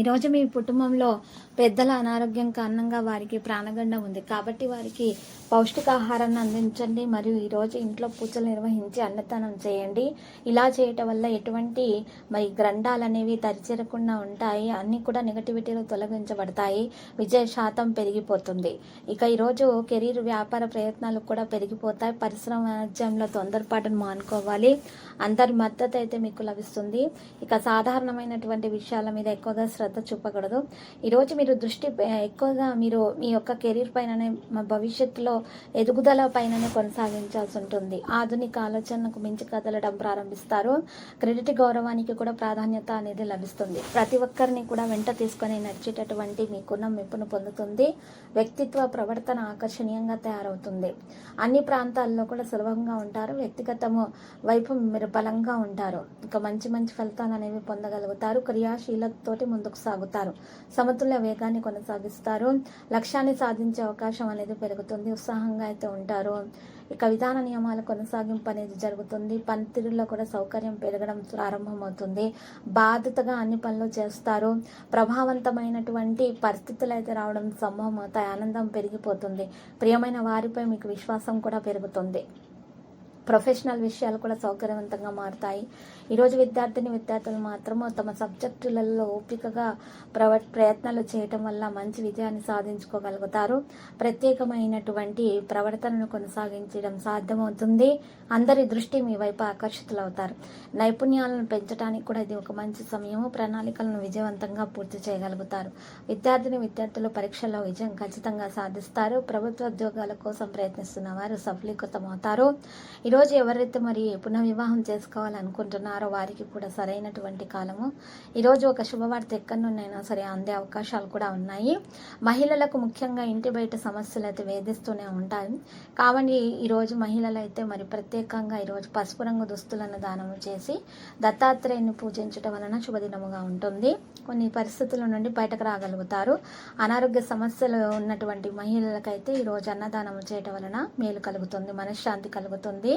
ఈరోజు మీ కుటుంబంలో పెద్దల అనారోగ్యం కారణంగా వారికి ప్రాణగండం ఉంది. కాబట్టి వారికి పౌష్టికాహారాన్ని అందించండి మరియు ఈరోజు ఇంట్లో పూజలు నిర్వహించి అన్నదానం చేయండి. ఇలా చేయటం వల్ల ఎటువంటి మరి గ్రంథాలు అనేవి తరిచేరకుండా ఉంటాయి. అన్నీ కూడా నెగటివిటీలు తొలగించబడతాయి. విజయ శాతం పెరిగిపోతుంది. ఇక ఈరోజు కెరీర్ వ్యాపార ప్రయత్నాలు కూడా పెరిగిపోతాయి. పరిశ్రమ వాణిజ్యంలో తొందరపాటును మానుకోవాలి. అందరి మద్దతు అయితే మీకు లభిస్తుంది. ఇక సాధారణమైనటువంటి విషయాల మీద ఎక్కువగా శ్రద్ధ చూపకూడదు. ఈరోజు మీరు దృష్టి ఎక్కువగా మీరు మీ యొక్క కెరీర్ పైననే మా భవిష్యత్తులో ఎదుగుదల పైననే కొనసాగించాల్సి ఉంటుంది. ఆధునిక ఆలోచనకు మించి కదలడం ప్రారంభిస్తారు. క్రెడిట్ గౌరవానికి కూడా ప్రాధాన్యత అనేది లభిస్తుంది. ప్రతి ఒక్కరిని కూడా వెంట తీసుకొని నడిచేటటువంటి మీకున్న మెప్పును పొందుతుంది. వ్యక్తిత్వ ప్రవర్తన ఆకర్షణీయంగా తయారవుతుంది. అన్ని ప్రాంతాల్లో కూడా సులభంగా ఉంటారు. వ్యక్తిగతము వైపు మీరు బలంగా ఉంటారు. ఇంకా మంచి మంచి ఫలితాలు అనేవి పొందగలుగుతారు. క్రియాశీలతతోటి ముందుకు సాగుతారు. సమతుల్య వేగాన్ని కొనసాగిస్తారు. లక్ష్యాన్ని సాధించే అవకాశం అనేది పెరుగుతుంది. ఉత్సాహంగా అయితే ఉంటారు. ఇక విధాన నియమాల కొనసాగింపు అనేది జరుగుతుంది. పనితీరులో కూడా సౌకర్యం పెరగడం ప్రారంభమవుతుంది. బాధ్యతగా అన్ని పనులు చేస్తారు. ప్రభావవంతమైనటువంటి పరిస్థితులు అయితే రావడం సంభవం అవుతాయి ఆనందం పెరిగిపోతుంది. ప్రియమైన వారిపై మీకు విశ్వాసం కూడా పెరుగుతుంది. ప్రొఫెషనల్ విషయాలు కూడా సౌకర్యవంతంగా మారుతాయి. ఈరోజు విద్యార్థిని విద్యార్థులు మాత్రము తమ సబ్జెక్టులలో ఓపికగా ప్రవ ప్రయత్నాలు చేయటం వల్ల మంచి విజయాన్ని సాధించుకోగలుగుతారు. ప్రత్యేకమైనటువంటి ప్రవర్తనను కొనసాగించడం సాధ్యమవుతుంది. అందరి దృష్టి మీ వైపు ఆకర్షితులవుతారు. నైపుణ్యాలను పెంచడానికి కూడా ఇది ఒక మంచి సమయము. ప్రణాళికలను విజయవంతంగా పూర్తి చేయగలుగుతారు. విద్యార్థిని విద్యార్థులు పరీక్షల్లో విజయం ఖచ్చితంగా సాధిస్తారు. ప్రభుత్వ ఉద్యోగాల కోసం ప్రయత్నిస్తున్న వారు సఫలీకృతమవుతారు. ఈరోజు ఎవరైతే మరి పునర్వివాహం చేసుకోవాలనుకుంటున్నారో వారికి కూడా సరైనటువంటి కాలము. ఈరోజు ఒక శుభవార్త ఎక్కడి నుండైనా సరే అందే అవకాశాలు కూడా ఉన్నాయి. మహిళలకు ముఖ్యంగా ఇంటి బయట సమస్యలు అయితే వేధిస్తూనే ఉంటాయి కాబట్టి ఈరోజు మహిళలు అయితే మరి ప్రత్యేకంగా ఈరోజు పసుపు రంగు దుస్తులను దానము చేసి దత్తాత్రేయుని పూజించడం వలన శుభదినముగా ఉంటుంది. కొన్ని పరిస్థితుల నుండి బయటకు రాగలుగుతారు. అనారోగ్య సమస్యలు ఉన్నటువంటి మహిళలకైతే ఈరోజు అన్నదానం చేయటం వలన మేలు కలుగుతుంది మనశ్శాంతి కలుగుతుంది.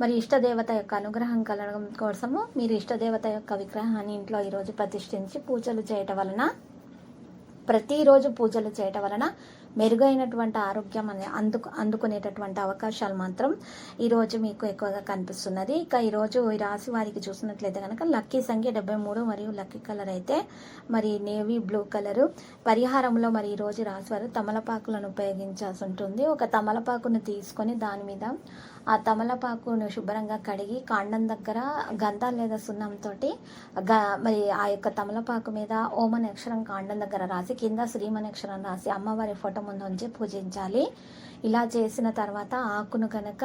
మరి ఇష్టదేవత యొక్క అనుగ్రహం కలగడం కోసము మీరు ఇష్టదేవత యొక్క విగ్రహాన్ని ఇంట్లో ఈరోజు ప్రతిష్ఠించి పూజలు చేయటం వలన ప్రతిరోజు పూజలు చేయటం వలన మెరుగైనటువంటి ఆరోగ్యం అనే అందుకు అందుకునేటటువంటి అవకాశాలు మాత్రం ఈరోజు మీకు ఎక్కువగా కనిపిస్తున్నది. ఇక ఈరోజు ఈ రాశి వారికి చూసినట్లయితే కనుక లక్కీ సంఖ్య డెబ్బై మూడు మరియు లక్కీ కలర్ అయితే మరి నేవీ బ్లూ కలరు. పరిహారంలో మరి ఈరోజు రాశి వారు తమలపాకులను ఉపయోగించాల్సి ఉంటుంది. ఒక తమలపాకును తీసుకొని దాని మీద ఆ తమలపాకును శుభ్రంగా కడిగి కాండం దగ్గర గంధం లేదా సున్నంతో మరి ఆ యొక్క తమలపాకు మీద ఓమన్ అక్షరం కాండం దగ్గర రాసి కింద శ్రీమనక్షరం రాసి అమ్మవారి ఫోటో ముందు ఉంచి పూజించాలి. ఇలా చేసిన తర్వాత ఆకును కనుక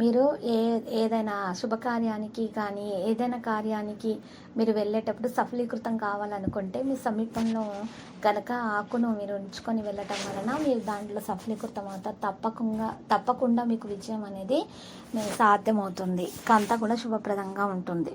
మీరు ఏ ఏదైనా శుభకార్యానికి కానీ ఏదైనా కార్యానికి మీరు వెళ్ళేటప్పుడు సఫలీకృతం కావాలనుకుంటే మీ సమీపంలో కనుక ఆకును మీరు ఉంచుకొని వెళ్ళటం వలన మీరు దాంట్లో సఫలీకృతం అవుతారు తప్పకుండా తప్పకుండా మీకు విజయం అనేది సాధ్యమవుతుంది. అంతా కూడా శుభప్రదంగా ఉంటుంది.